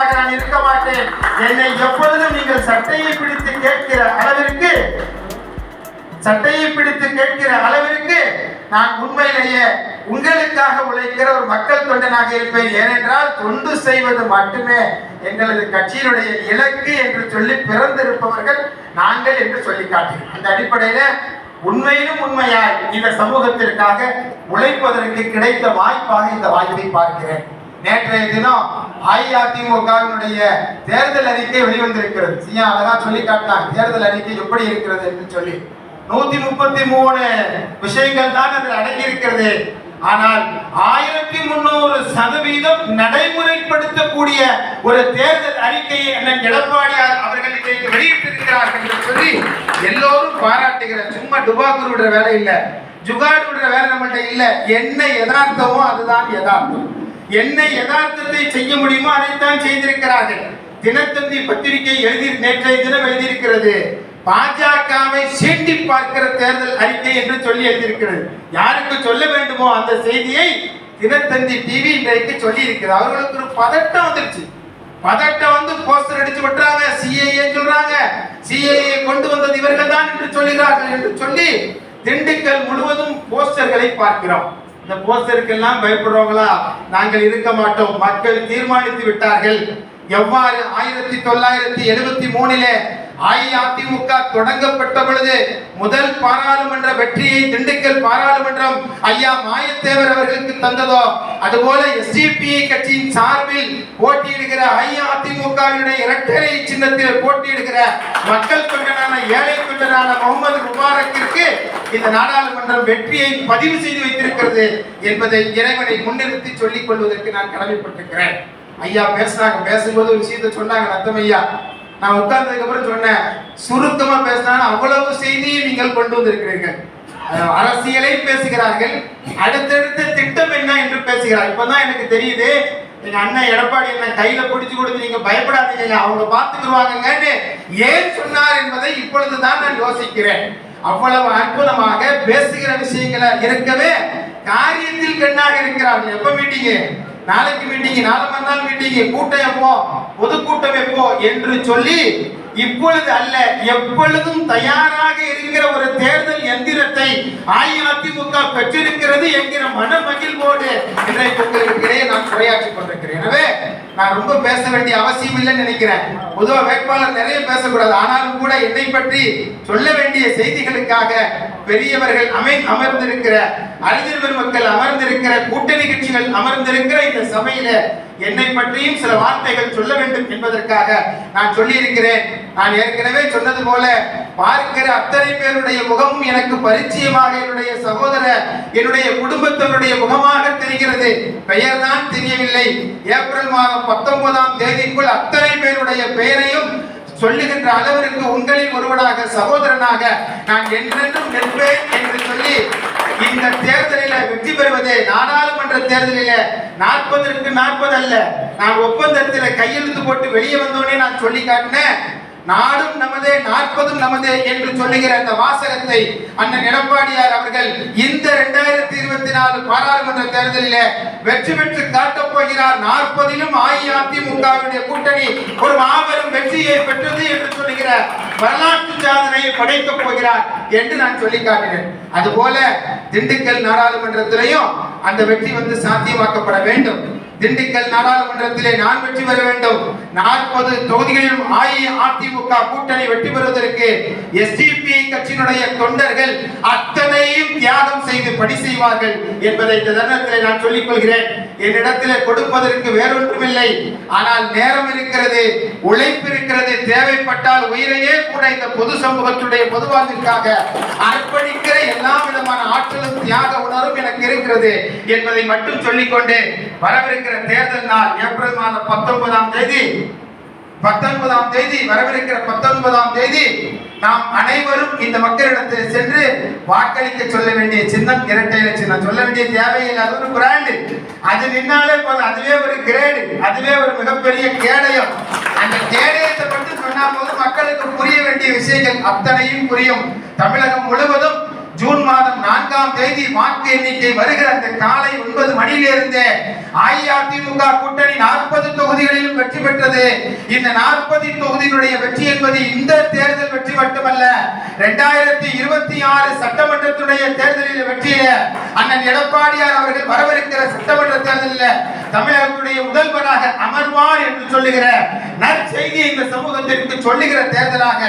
நான் இருக்க மாட்டேன். என்னை எப்பொழுதும் நீங்கள் சட்டையை பிடித்து கேட்கிற அளவிற்கு சட்டையை பிடித்து கேட்கிற அளவிற்கு நான் உண்மையிலேயே உங்களுக்காக உழைக்கிற ஒரு மக்கள் தொண்டனாக இருப்பேன். ஏனென்றால் தொண்டு செய்வது மட்டுமே எங்களது கட்சியினுடைய இலக்கு என்று சொல்லி பிறந்திருப்பவர்கள் நாங்கள் என்று சொல்லி காட்டுகிறோம். அந்த அடிப்படையில உண்மையிலும் உண்மையாய் இந்த சமூகத்திற்காக உழைப்பதற்கு கிடைத்த வாய்ப்பாக இந்த வாய்ப்பை பார்க்கிறேன். நேற்றைய தினம் அஇஅதிமுகவினுடைய தேர்தல் அறிக்கை வெளிவந்திருக்கிறது. சியா அழகா சொல்லி காட்டினாங்க. தேர்தல் அறிக்கை எப்படி இருக்கிறது என்று சொல்லி. நூத்தி முப்பத்தி மூணு விஷயங்கள் தான் அதில் அடங்கியிருக்கிறது. ஆனால் ஆயிரத்தி முன்னூறு சதவீதம் நடைமுறைப்படுத்தக்கூடிய ஒரு தேர்தல் அறிக்கையை அண்ணன் எடப்பாடியார் அவர்கள் இன்றைக்கு வெளியிட்டிருக்கிறார்கள் என்று சொல்லி எல்லோரும் பாராட்டுகிற சும்மா டுபாக்கூர் விடுற வேலை இல்லை. ஜுகாடு விடுற வேலை நம்மள்கிட்ட இல்லை. என்ன யதார்த்தமோ அதுதான் யதார்த்தம். என்ன யதார்த்தத்தை செய்ய முடியுமோ அதைத்தான் செய்திருக்கிறார்கள். தினத்தந்தி பத்திரிகை எழுதி நேற்றைய தினம் எழுதியிருக்கிறது. பாஜகவை சீண்டி பார்க்கிற தேர்தல் அறிக்கை என்று சொல்லி எழுதியிருக்கிறது. யாருக்கு சொல்ல வேண்டுமோ அந்த செய்தியை தினத்தந்தி டிவி இன்றைக்கு சொல்லி இருக்கிறது அவர்களுக்கு ஒரு பதட்டம் வந்துருச்சு. பதட்டம் வந்து போஸ்டர் அடிச்சு விட்டுறாங்க. சிஏஏ சொல்றாங்க. சிஏஏ கொண்டு வந்தது இவர்கள் தான் என்று சொல்லுகிறார்கள் என்று சொல்லி திண்டுக்கல் முழுவதும் போஸ்டர்களை பார்க்கிறோம். இந்த போஸ்டருக்கெல்லாம் பயப்படுறவங்களா? நாங்கள் இருக்க மாட்டோம். மக்கள் தீர்மானித்து விட்டார்கள். எவ்வாறு? ஆயிரத்தி தொள்ளாயிரத்தி எழுபத்தி மூணிலே அஇஅதிமுக தொடங்கப்பட்ட பொழுது முதல் பாராளுமன்ற வெற்றியை திண்டுக்கல் பாராளுமன்றம் ஐயா மாயத்தேவர் அவர்களுக்கு தந்ததோ? அதுபோல எஸ்டிபிஐ கட்சியின் சார்பில் போட்டியிடுகிற அஇஅதிமுகவினுடைய இரட்டரை சின்னத்தில் போட்டியிடுகிற மக்கள் தொண்டனான ஏழை தொண்டனான முகமது முபாரக்கிற்கு இந்த நாடாளுமன்றம் வெற்றியை பதிவு செய்து வைத்திருக்கிறது என்பதை இறைவனை முன்னிறுத்தி சொல்லிக் கொள்வதற்கு நான் கடமைப்பட்டிருக்கிறேன். ஐயா பேசுறாங்க பேசும்போது ஒரு விஷயத்தை சொன்னாங்க நத்தம் ஐயா. நான் உட்கார்ந்ததுக்கு அப்புறம் சொன்னேன் சுருக்கமா பேசினாலும் அவ்வளவு செய்தியை நீங்கள் கொண்டு வந்திருக்கிறீர்கள். அரசியலை பேசுகிறார்கள். அடுத்தடுத்த திட்டம் என்ன என்று பேசுகிறார். இப்பதான் எனக்கு தெரியுது எங்க அண்ணன் எடப்பாடி என்ன கையில பிடிச்சு கொடுத்து நீங்க பயப்படாதீங்க அவங்க பாத்துக்குருவாங்கன்னு ஏன் சொன்னார் என்பதை இப்பொழுதுதான் நான் யோசிக்கிறேன். அவ்வளவு அற்புதமாக பேசுகிற விஷயங்களை இருக்கவே காரியத்தில் கண்ணாக இருக்கிறார்கள். எப்ப மீட்டிங்கு நாளைக்கு மீட்டிங் நாளை மறுநாள் மீட்டிங் கூட்டம் எப்போ? பொதுக்கூட்டம் எப்போ? என்று சொல்லி இப்பொழுது அல்ல எப்பொழுதும் தயாராக இருக்கிற ஒரு தேர்தல் எந்திரத்தை அஇஅதிமுக பெற்றிருக்கிறது என்கிற மன மகிழ்வோடு இன்றைக்கு உங்களுக்கிடையே நான் உரையாற்றிக் கொண்டிருக்கிறேன். எனவே நான் ரொம்ப பேச வேண்டிய அவசியம் இல்லைன்னு நினைக்கிறேன். பொதுவாக வேட்பாளர் நிறைய பேசக்கூடாது. ஆனாலும் கூட என்னை பற்றி சொல்ல வேண்டிய செய்திகளுக்காக பெரியவர்கள் அமை அமர்ந்திருக்கிற அறிஞர் பெருமக்கள் அமர்ந்திருக்கிற கூட்டணி கட்சிகள் அமர்ந்திருக்கிற இந்த சபையில என்னை பற்றியும் சில வார்த்தைகள் சொல்ல வேண்டும் என்பதற்காக நான் சொல்லியிருக்கிறேன். நான் ஏற்கனவே சொன்னது போல பார்க்கிற அத்தனை பேருடைய முகமும் எனக்கு பரிச்சயமாக என்னுடைய சகோதர என்னுடைய குடும்பத்தினுடைய முகமாக தெரிகிறது. பெயர் தான் தெரியவில்லை. ஏப்ரல் மாதம் பத்தொன்பதாம் தேதிக்குள் அத்தனை பேருடைய பெயரையும் சொல்லுகின்ற அளவிற்கு உங்களில் ஒருவனாக சகோதரனாக நான் என்றென்றும் நிற்பேன் என்று சொல்லி இந்த தேர்தலில் வெற்றி பெறுவது நாடாளுமன்ற தேர்தலில் நாற்பதற்கு நாற்பது அல்ல. நான் ஒப்பந்தத்தில் கையெழுத்து போட்டு வெளியே வந்தோடனே நான் சொல்லி காட்டினேன். நாடும் நமதே நாற்பதும் நமதே என்று சொல்லுகிற அந்த வாசகத்தை அண்ணன் எடப்பாடியார் அவர்கள் இந்த இரண்டாயிரத்தி இருபத்தி நாலு பாராளுமன்ற தேர்தலில் வெற்றி பெற்று காட்டப் போகிறார். நாற்பதிலும் அஇஅதிமுகவினுடைய கூட்டணி ஒரு மாபெரும் வெற்றியை பெற்றது என்று சொல்லுகிற வரலாற்று சாதனையை படைக்கப் போகிறார் என்று நான் சொல்லி காட்டினேன் அதுபோல திண்டுக்கல் நாடாளுமன்றத்திலையும் அந்த வெற்றி வந்து சாத்தியமாக்கப்பட வேண்டும். திண்டுக்கல் நாடாளுமன்றத்திலே நான் வெற்றி பெற வேண்டும். நாற்பது தொகுதிகளிலும் அஇஅதிமுக கூட்டணி வெற்றி பெறுவதற்கு எஸ்டிபி கட்சியினுடைய தொண்டர்கள் அத்தனையும் தியாகம் செய்து பணி செய்வார்கள் என்பதை இந்த தருணத்திலே நான் சொல்லிக் கொள்கிறேன். என்னிடத்திலே கொடுப்பதற்கு வேறொன்றுமில்லை. ஆனால் நேரம் இருக்கிறது உழைப்பு இருக்கிறது தேவைப்பட்டால் உயிரையே கூட இந்த பொது சமூகத்துடைய பொதுவாழ்விற்காக அர்ப்பணிக்கிற எல்லா விதமான ஆற்றலும் தியாக உணர்வும் எனக்கு இருக்கிறது என்பதை மட்டும் சொல்லிக்கொண்டு வரவிருக்கிற தேர்தல் நாள் ஏப்ரல் மாதம் பத்தொன்பதாம் தேதி பத்தொன்பதாம் தேதி வரவிருக்கிற பத்தொன்பதாம் தேதி நாம் அனைவரும் இந்த மக்களிடத்தில் சென்று வாக்களிக்க சொல்ல வேண்டிய சின்னம் இரட்டை சின்னம். சொல்ல வேண்டிய தேவையில்லை அது ஒரு பிராண்டு அது நின்னாலே போதும். அதுவே ஒரு கிரேடு அதுவே ஒரு மிகப்பெரிய கேடயம். அந்த கேடயத்தை மட்டும் சொன்னா போது மக்களுக்கு புரிய வேண்டிய விஷயங்கள் அத்தனையும் புரியும். தமிழகம் முழுவதும் ஜூன் மாதம் நான்காம் தேதி வாக்கு எண்ணிக்கை வருகிற அந்த காலை ஒன்பது மணியிலிருந்து அஇஅதிமுக கூட்டணி நாற்பது தொகுதிகளிலும் வெற்றி பெற்றது. இந்த நாற்பது தொகுதியினுடைய வெற்றி என்பது இந்த தேர்தல் வெற்றி மட்டுமல்ல இரண்டாயிரத்தி இருபத்தி ஆறு சட்டமன்றத்துடைய தேர்தலில் வெற்றியில அண்ணன் எடப்பாடியார் அவர்கள் வரவிருக்கிற சட்டமன்ற தேர்தலில் தமிழகத்துடைய முதல்வராக அமர்வார் என்று சொல்லுகிற நற்செய்தி இந்த சமூகத்திற்கு சொல்லுகிற தேர்தலாக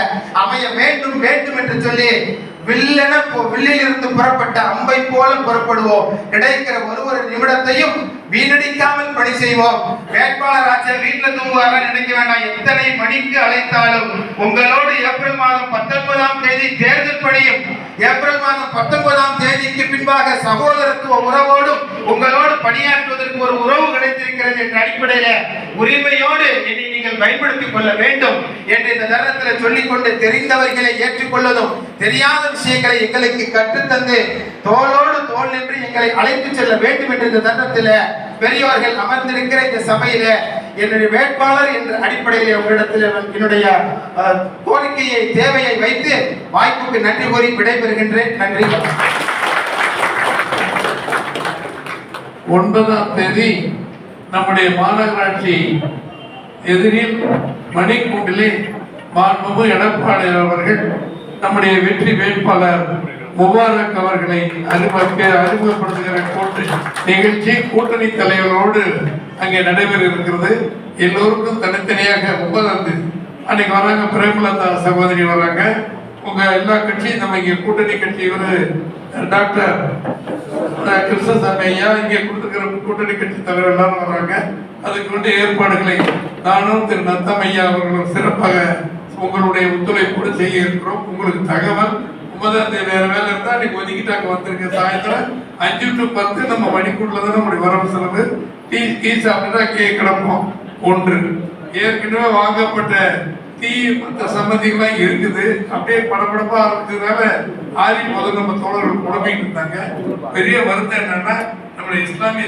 அமைய வேண்டும் வேண்டும் என்று சொல்லி வில்லென போ- வில்லில் இருந்து புறப்பட்ட அம்பை போல புறப்படுவோம். கிடைக்கிற ஒரு ஒரு நிமிடத்தையும் வீணடிக்காமல் பணி செய்வோம். வேட்பாளர் ஆச்சா வீட்டுல தூங்குவார நினைக்க வேண்டாம். எத்தனை மணிக்கு அழைத்தாலும் உங்களோடு ஏப்ரல் மாதம் பத்தொன்பதாம் தேதி தேர்தல் பணியும் ஏப்ரல் மாதம் பத்தொன்பதாம் தேதிக்கு பின்பாக சகோதரத்துவ உறவோடும் உங்களோடு பணியாற்றுவதற்கு ஒரு உறவு கிடைத்திருக்கிறது என்ற அடிப்படையில உரிமையோடு என்னை நீங்கள் பயன்படுத்திக் கொள்ள வேண்டும் என்று இந்த தருணத்தில் சொல்லிக்கொண்டு தெரிந்தவர்களை ஏற்றுக்கொள்வதும் தெரியாத விஷயங்களை எங்களுக்கு கற்றுத்தந்து தோளோடு தோல் நின்று எங்களை அழைத்து செல்ல வேண்டும் என்ற இந்த தருணத்தில் பெரியவர்கள் அமர்ந்திருக்கிற இந்த சபையில என்னுடைய வேட்பாளர் என்ற அடிப்படையில் உங்களிடத்தில் என்னுடைய கோரிக்கையை தேவையை வைத்து வாய்ப்புக்கு நன்றி கூறி விடைபெறுகின்றேன். நன்றி. ஒன்பதாம் தேதி நம்முடைய மாநகராட்சி எதிரில் மணிக்கூண்டிலே மாண்புமிகு எடப்பாடி அவர்கள் நம்முடைய வெற்றி வேட்பாளர் முபாரக் அவர்களை அறிமுக அறிமுகப்படுத்துகிற கூட்டு நிகழ்ச்சி கூட்டணி தலைவரோடு அங்கே நடைபெற இருக்கிறது. எல்லோருக்கும் தனித்தனியாக முப்பதாம் தேதி அன்னைக்கு வராங்க பிரேமலதா சகோதரி வராங்க. உங்க எல்லா கட்சியும் நம்ம இங்கே கூட்டணி கட்சி இவரு டாக்டர் கிருஷ்ணசாமி ஐயா இங்கே கொடுத்துருக்கிற கூட்டணி கட்சி தலைவர் எல்லாரும் வராங்க. அதுக்கு வந்து ஏற்பாடுகளை நானும் திரு நத்தம் ஐயா அவர்களும் சிறப்பாக உங்களுடைய ஒத்துழைப்போடு செய்ய இருக்கிறோம். உங்களுக்கு தகவல் ஒன்பதாம் தேதி வேற வேலை இருந்தா இன்னைக்கு ஒதுக்கிட்டு அங்க வந்திருக்க சாயந்தரம் அஞ்சு டு பத்து நம்ம மணிக்குள்ளதான் நம்முடைய வரவு செலவு. டீ டீ சாப்பிட்டுட்டு கே கிடப்போம். ஒன்று ஏற்கனவே வாங்கப்பட்ட தீ மற்ற சம்மதிகள்லாம் இருக்குது. அப்படியே படபடப்பா ஆரம்பிச்சதுனால ஆரி முதல் நம்ம தோழர்கள் புலம்பிட்டு இருந்தாங்க. பெரிய வருத்தம் என்னன்னா நம்மளுடைய இஸ்லாமிய